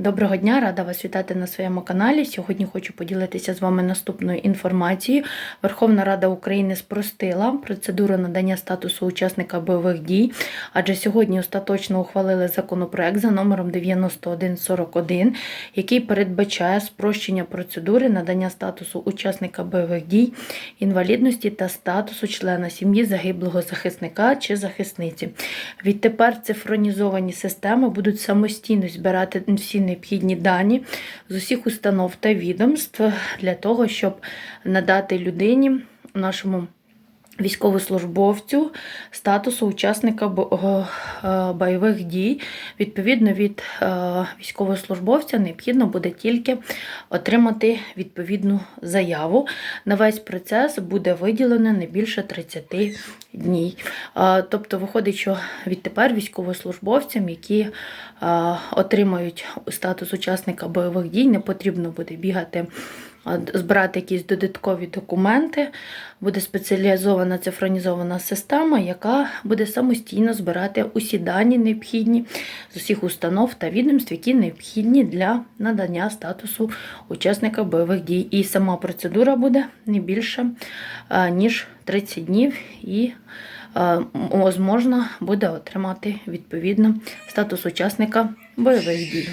Доброго дня, рада вас вітати на своєму каналі. Сьогодні хочу поділитися з вами наступною інформацією. Верховна Рада України спростила процедуру надання статусу учасника бойових дій, адже сьогодні остаточно ухвалили законопроект за номером 9141, який передбачає спрощення процедури надання статусу учасника бойових дій, інвалідності та статусу члена сім'ї загиблого захисника чи захисниці. Відтепер цифронізовані системи будуть самостійно збирати всі необхідні дані з усіх установ та відомств для того, щоб надати людині, нашому військовослужбовцю, статусу учасника бойових дій. Відповідно від е, військовослужбовця необхідно буде тільки отримати відповідну заяву. На весь процес буде виділено не більше 30 днів. Е, Тобто виходить, що відтепер військовослужбовцям, які е, отримають статус учасника бойових дій, не потрібно буде бігати. Збирати якісь додаткові документи, буде спеціалізована цифронізована система, яка буде самостійно збирати усі дані необхідні з усіх установ та відомств, які необхідні для надання статусу учасника бойових дій. І сама процедура буде не більше е, ніж 30 днів, і е, м- зможна буде отримати відповідно статус учасника бойових дій.